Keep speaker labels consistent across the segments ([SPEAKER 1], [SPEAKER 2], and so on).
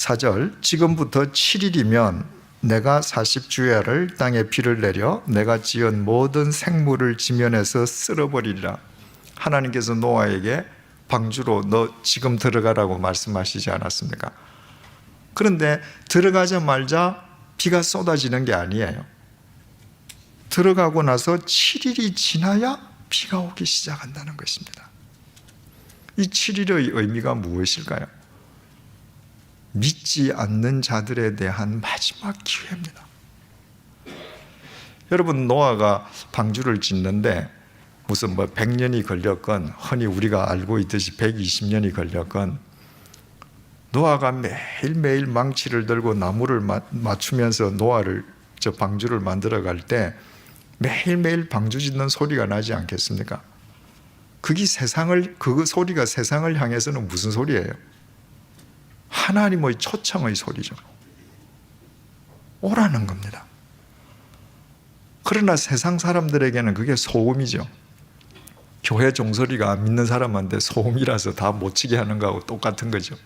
[SPEAKER 1] 4절 지금부터 7일이면 내가 40주야를 땅에 비를 내려 내가 지은 모든 생물을 지면에서 쓸어버리리라. 하나님께서 노아에게 방주로 너 지금 들어가라고 말씀하시지 않았습니까? 그런데 들어가자마자 비가 쏟아지는 게 아니에요. 들어가고 나서 7일이 지나야 비가 오기 시작한다는 것입니다. 이 7일의 의미가 무엇일까요? 믿지 않는 자들에 대한 마지막 기회입니다. 여러분 노아가 방주를 짓는데 무슨 뭐 100년이 걸렸건 흔히 우리가 알고 있듯이 120년이 걸렸건 노아가 매일매일 망치를 들고 나무를 맞추면서 노아를 저 방주를 만들어 갈 때 매일매일 방주 짓는 소리가 나지 않겠습니까? 그게 세상을 그 소리가 세상을 향해서는 무슨 소리예요? 하나님의 초청의 소리죠. 오라는 겁니다. 그러나 세상 사람들에게는 그게 소음이죠. 교회 종소리가 믿는 사람한테 소음이라서 다 못 치게 하는 거하고 똑같은 거죠.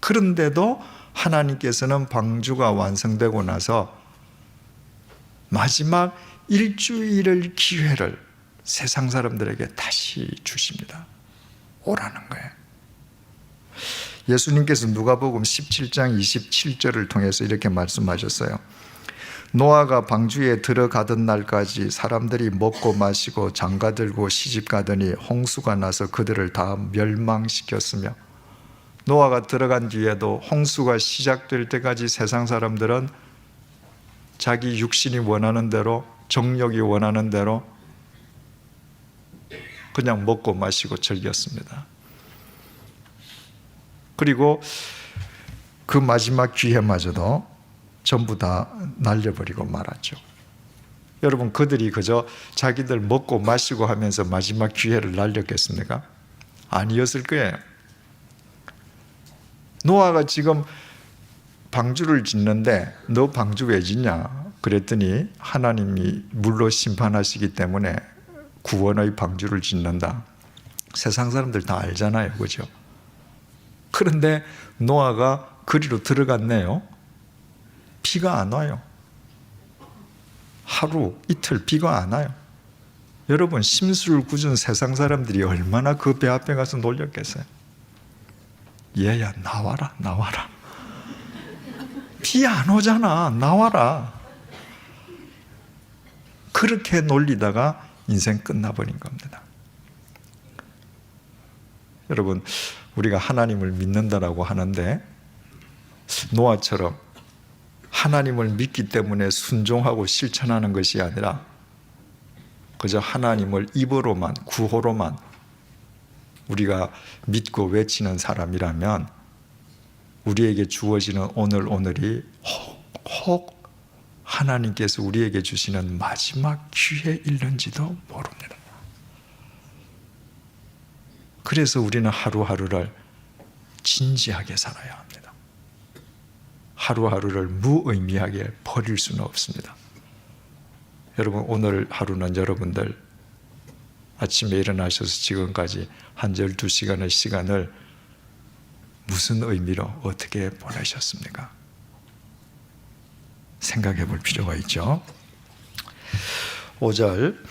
[SPEAKER 1] 그런데도 하나님께서는 방주가 완성되고 나서 마지막 일주일을 기회를 세상 사람들에게 다시 주십니다. 오라는 거예요. 예수님께서 누가복음 17장 27절을 통해서 이렇게 말씀하셨어요. 노아가 방주에 들어가던 날까지 사람들이 먹고 마시고 장가 들고 시집 가더니 홍수가 나서 그들을 다 멸망시켰으며 노아가 들어간 뒤에도 홍수가 시작될 때까지 세상 사람들은 자기 육신이 원하는 대로 정력이 원하는 대로 그냥 먹고 마시고 즐겼습니다. 그리고 그 마지막 기회마저도 전부 다 날려버리고 말았죠. 여러분, 그들이 그저 자기들 먹고 마시고 하면서 마지막 기회를 날렸겠습니까? 아니었을 거예요. 노아가 지금 방주를 짓는데 너 방주 왜 짓냐? 그랬더니 하나님이 물로 심판하시기 때문에 구원의 방주를 짓는다. 세상 사람들 다 알잖아요. 그죠? 그런데 노아가 그리로 들어갔네요. 비가 안 와요. 하루, 이틀 비가 안 와요. 여러분, 심술 굳은 세상 사람들이 얼마나 그 배 앞에 가서 놀렸겠어요? 얘야, 나와라, 나와라. 비 안 오잖아, 나와라. 그렇게 놀리다가 인생 끝나버린 겁니다. 여러분, 우리가 하나님을 믿는다라고 하는데 노아처럼 하나님을 믿기 때문에 순종하고 실천하는 것이 아니라 그저 하나님을 입으로만 구호로만 우리가 믿고 외치는 사람이라면 우리에게 주어지는 오늘 오늘이 혹, 혹 하나님께서 우리에게 주시는 마지막 기회일는지도 모릅니다. 그래서 우리는 하루하루를 진지하게 살아야 합니다. 하루하루를 무의미하게 버릴 수는 없습니다. 여러분, 오늘 하루는 여러분들 아침에 일어나셔서 지금까지 한 12시간의 시간을 무슨 의미로 어떻게 보내셨습니까? 생각해 볼 필요가 있죠. 5절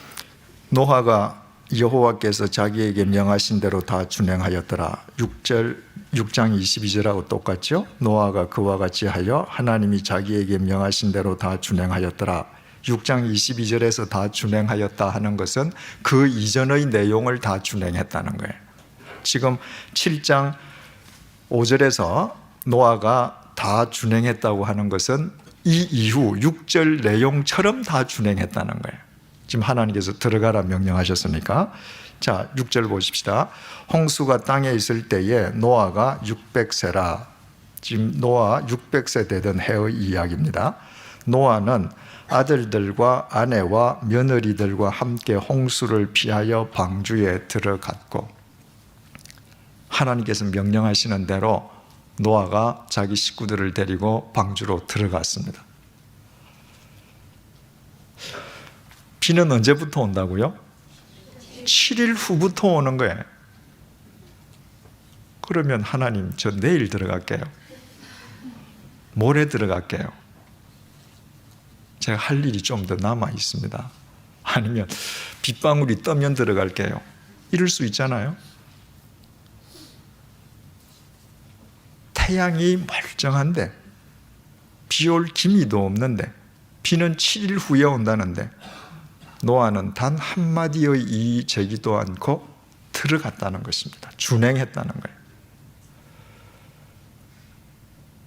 [SPEAKER 1] 노아가 여호와께서 자기에게 명하신 대로 다 준행하였더라. 6절 6장 22절하고 똑같죠? 노아가 그와 같이 하여 하나님이 자기에게 명하신 대로 다 준행하였더라. 6장 22절에서 다 준행하였다 하는 것은 그 이전의 내용을 다 준행했다는 거예요. 지금 7장 5절에서 노아가 다 준행했다고 하는 것은 이 이후 6절 내용처럼 다 준행했다는 거예요. 지금 하나님께서 들어가라 명령하셨으니까. 자, 6절 보십시다. 홍수가 땅에 있을 때에 노아가 600세라. 지금 노아 600세 되던 해의 이야기입니다. 노아는 아들들과 아내와 며느리들과 함께 홍수를 피하여 방주에 들어갔고 하나님께서 명령하시는 대로 노아가 자기 식구들을 데리고 방주로 들어갔습니다. 비는 언제부터 온다고요? 7일 후부터 오는 거예요. 그러면 하나님 저 내일 들어갈게요. 모레 들어갈게요. 제가 할 일이 좀 더 남아 있습니다. 아니면 빗방울이 떠면 들어갈게요. 이럴 수 있잖아요. 태양이 멀쩡한데 비 올 기미도 없는데 비는 7일 후에 온다는데 노아는 단 한마디의 이 제기도 않고 들어갔다는 것입니다. 준행했다는 거예요.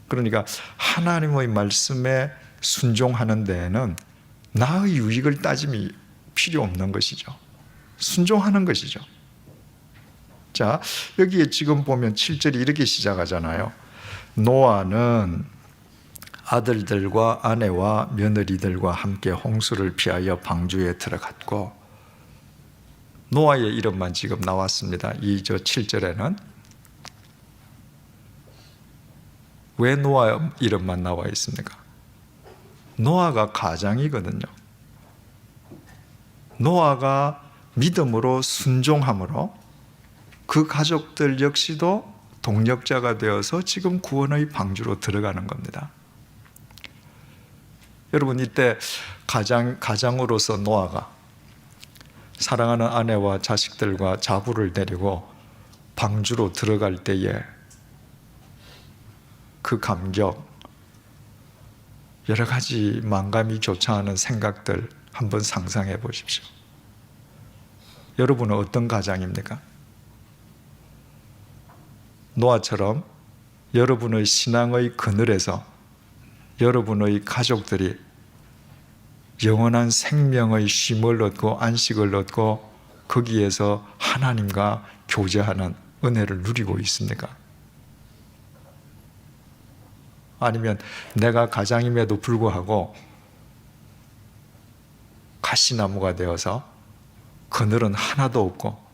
[SPEAKER 1] 그러니까 하나님의 말씀에 순종하는 데에는 나의 유익을 따짐이 필요 없는 것이죠. 순종하는 것이죠. 자, 여기에 지금 보면 7절이 이렇게 시작하잖아요. 노아는 아들들과 아내와 며느리들과 함께 홍수를 피하여 방주에 들어갔고 노아의 이름만 지금 나왔습니다. 이저 7절에는 왜 노아 이름만 나와 있습니까? 노아가 가장이거든요. 노아가 믿음으로 순종함으로 그 가족들 역시도 동력자가 되어서 지금 구원의 방주로 들어가는 겁니다. 여러분 이때 가장 가장으로서 노아가 사랑하는 아내와 자식들과 자부를 데리고 방주로 들어갈 때에 그 감격 여러 가지 만감이 교차하는 생각들 한번 상상해 보십시오. 여러분은 어떤 가장입니까? 노아처럼 여러분의 신앙의 그늘에서 여러분의 가족들이 영원한 생명의 쉼을 얻고 안식을 얻고 거기에서 하나님과 교제하는 은혜를 누리고 있습니까? 아니면 내가 가장임에도 불구하고 가시나무가 되어서 그늘은 하나도 없고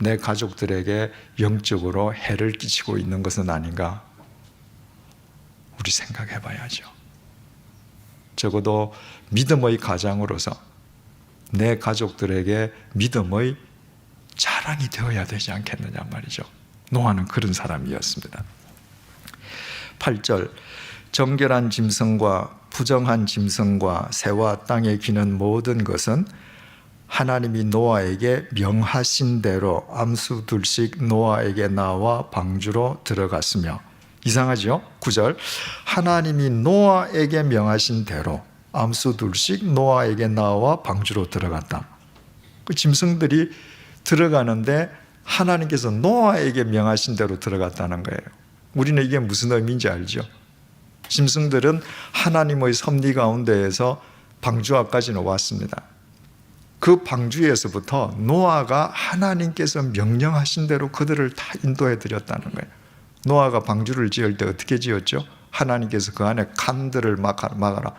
[SPEAKER 1] 내 가족들에게 영적으로 해를 끼치고 있는 것은 아닌가? 우리 생각해 봐야죠. 적어도 믿음의 가장으로서 내 가족들에게 믿음의 자랑이 되어야 되지 않겠느냐 말이죠. 노아는 그런 사람이었습니다. 8절 정결한 짐승과 부정한 짐승과 새와 땅에 기는 모든 것은 하나님이 노아에게 명하신 대로 암수 둘씩 노아에게 나와 방주로 들어갔으며 이상하죠? 9절 하나님이 노아에게 명하신 대로 암수 둘씩 노아에게 나와 방주로 들어갔다. 그 짐승들이 들어가는데 하나님께서 노아에게 명하신 대로 들어갔다는 거예요. 우리는 이게 무슨 의미인지 알죠? 짐승들은 하나님의 섭리 가운데에서 방주 앞까지는 왔습니다. 그 방주에서부터 노아가 하나님께서 명령하신 대로 그들을 다 인도해 드렸다는 거예요. 노아가 방주를 지을 때 어떻게 지었죠? 하나님께서 그 안에 칸들을 막아라.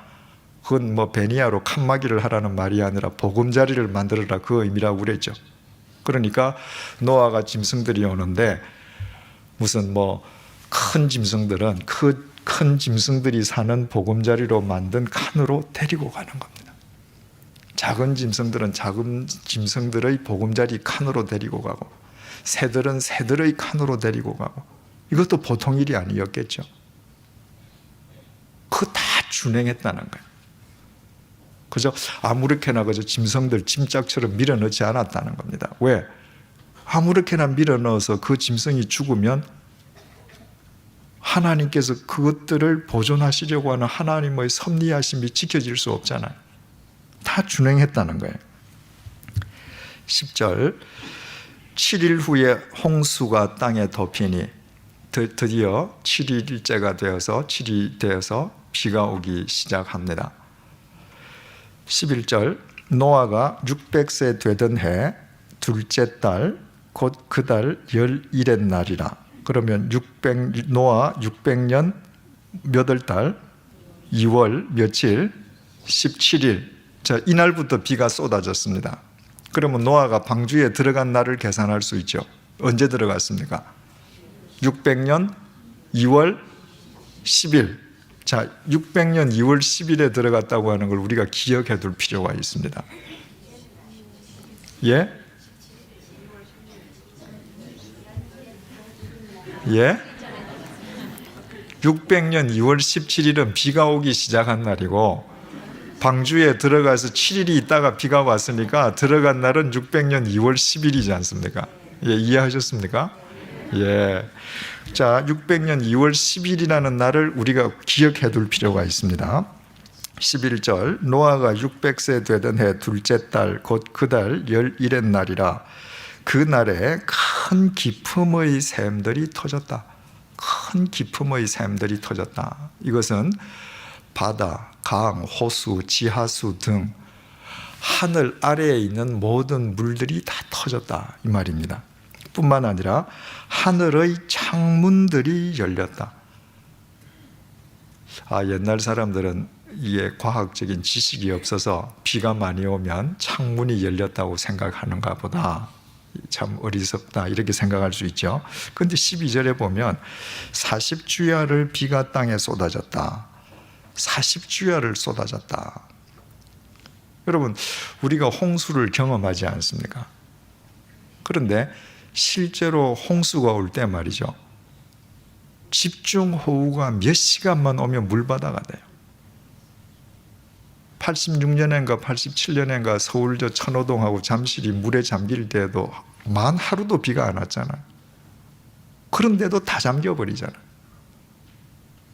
[SPEAKER 1] 그건 뭐 베니아로 칸막이를 하라는 말이 아니라 보금자리를 만들어라 그 의미라고 그랬죠. 그러니까 노아가 짐승들이 오는데 무슨 뭐 큰 짐승들은 그 큰 짐승들이 사는 보금자리로 만든 칸으로 데리고 가는 겁니다. 작은 짐승들은 작은 짐승들의 보금자리 칸으로 데리고 가고 새들은 새들의 칸으로 데리고 가고 이것도 보통 일이 아니었겠죠. 그거 다 준행했다는 거예요. 그저 아무렇게나 그저 짐승들 짐짝처럼 밀어 넣지 않았다는 겁니다. 왜? 아무렇게나 밀어 넣어서 그 짐승이 죽으면 하나님께서 그것들을 보존하시려고 하는 하나님의 섭리하심이 지켜질 수 없잖아요. 다 준행했다는 거예요. 10절 7일 후에 홍수가 땅에 덮이니 드디어 7일째가 되어서 7이 되어서 비가 오기 시작합니다. 11절 노아가 600세 되던 해 둘째 달 곧 그달 열일의 날이라 그러면 600 노아 600년 몇월 달 2월 며칠 17일 자 이날부터 비가 쏟아졌습니다. 그러면 노아가 방주에 들어간 날을 계산할 수 있죠. 언제 들어갔습니까? 600년 2월 10일. 자, 600년 2월 10일에 들어갔다고 하는 걸 우리가 기억해 둘 필요가 있습니다. 예? 예? 600년 2월 17일은 비가 오기 시작한 날이고 방주에 들어가서 7일이 있다가 비가 왔으니까 들어간 날은 600년 2월 10일이지 않습니까? 예, 이해하셨습니까? 예. 자, 600년 2월 10일이라는 날을 우리가 기억해 둘 필요가 있습니다. 11절 노아가 600세 되던 해 둘째 달 곧 그달 열일의 날이라 그 날에 큰 기품의 샘들이 터졌다. 큰 기품의 샘들이 터졌다. 이것은 바다, 강, 호수, 지하수 등 하늘 아래에 있는 모든 물들이 다 터졌다 이 말입니다. 뿐만 아니라 하늘의 창문들이 열렸다. 아, 옛날 사람들은 이게 과학적인 지식이 없어서 비가 많이 오면 창문이 열렸다고 생각하는가 보다. 참 어리석다 이렇게 생각할 수 있죠. 근데 12절에 보면 40주야를 비가 땅에 쏟아졌다. 40주야를 쏟아졌다. 여러분, 우리가 홍수를 경험하지 않습니까? 그런데 실제로 홍수가 올 때 말이죠. 집중 호우가 몇 시간만 오면 물바다가 돼요. 86년인가 87년인가 서울 저 천호동하고 잠실이 물에 잠길 때도 만 하루도 비가 안 왔잖아요. 그런데도 다 잠겨버리잖아요.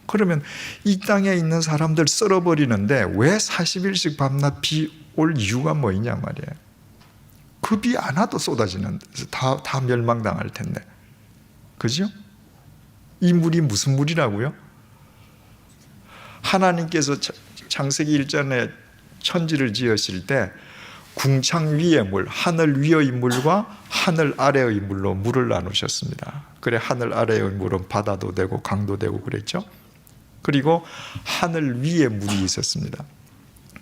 [SPEAKER 1] 그러면 이 땅에 있는 사람들 썰어버리는데 왜 40일씩 밤낮 비 올 이유가 뭐 있냐 말이에요. 그비안 와도 쏟아지는데 다, 다 멸망당할 텐데. 그죠? 이 물이 무슨 물이라고요? 하나님께서 창세기 1장에 천지를 지으실 때 궁창 위의 물, 하늘 위의 물과 하늘 아래의 물로 물을 나누셨습니다. 그래 하늘 아래의 물은 바다도 되고 강도 되고 그랬죠. 그리고 하늘 위에 물이 있었습니다.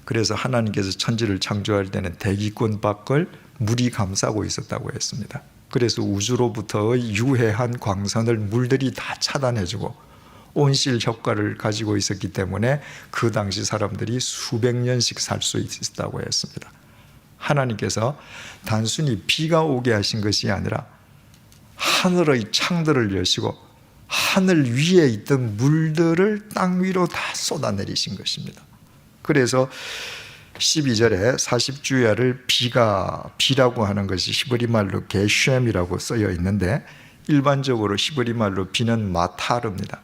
[SPEAKER 1] 그래서 하나님께서 천지를 창조할 때는 대기권 밖을 물이 감싸고 있었다고 했습니다. 그래서 우주로부터의 유해한 광선을 물들이 다 차단해주고 온실 효과를 가지고 있었기 때문에 그 당시 사람들이 수백 년씩 살 수 있었다고 했습니다. 하나님께서 단순히 비가 오게 하신 것이 아니라 하늘의 창들을 여시고 하늘 위에 있던 물들을 땅 위로 다 쏟아내리신 것입니다. 그래서 12절에 40주야를 비가 비라고 하는 것이 히브리 말로 게쉔이라고 쓰여 있는데 일반적으로 히브리 말로 비는 마타르입니다.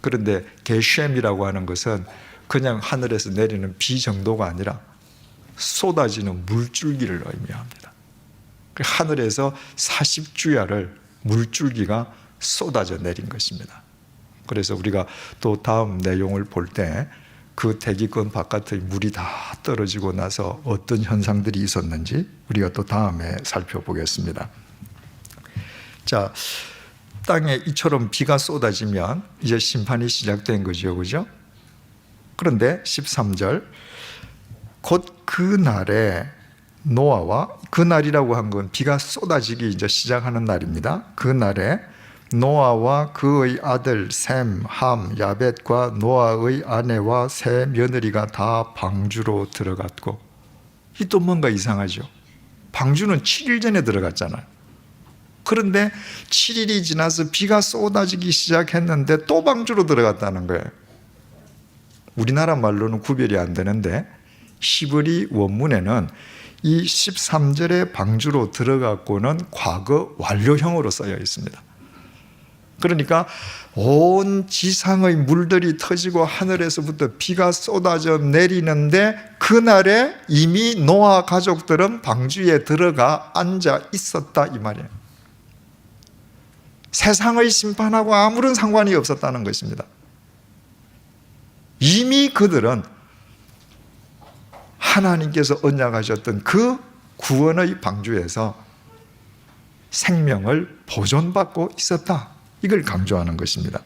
[SPEAKER 1] 그런데 게쉔이라고 하는 것은 그냥 하늘에서 내리는 비 정도가 아니라 쏟아지는 물줄기를 의미합니다. 그 하늘에서 40주야를 물줄기가 쏟아져 내린 것입니다. 그래서 우리가 또 다음 내용을 볼때 그 대기권 바깥의 물이 다 떨어지고 나서 어떤 현상들이 있었는지 우리가 또 다음에 살펴보겠습니다. 자, 땅에 이처럼 비가 쏟아지면 이제 심판이 시작된 거죠. 그죠? 그런데 13절 곧 그 날에 노아와 그 날이라고 한 건 비가 쏟아지기 이제 시작하는 날입니다. 그 날에 노아와 그의 아들 셈, 함, 야벳과 노아의 아내와 세 며느리가 다 방주로 들어갔고 이 또 뭔가 이상하죠. 방주는 7일 전에 들어갔잖아요. 그런데 7일이 지나서 비가 쏟아지기 시작했는데 또 방주로 들어갔다는 거예요. 우리나라 말로는 구별이 안 되는데 히브리 원문에는 이 13절의 방주로 들어갔고는 과거 완료형으로 써여 있습니다. 그러니까 온 지상의 물들이 터지고 하늘에서부터 비가 쏟아져 내리는데 그날에 이미 노아 가족들은 방주에 들어가 앉아 있었다 이 말이에요. 세상의 심판하고 아무런 상관이 없었다는 것입니다. 이미 그들은 하나님께서 언약하셨던 그 구원의 방주에서 생명을 보존받고 있었다. 이걸 강조하는 것입니다.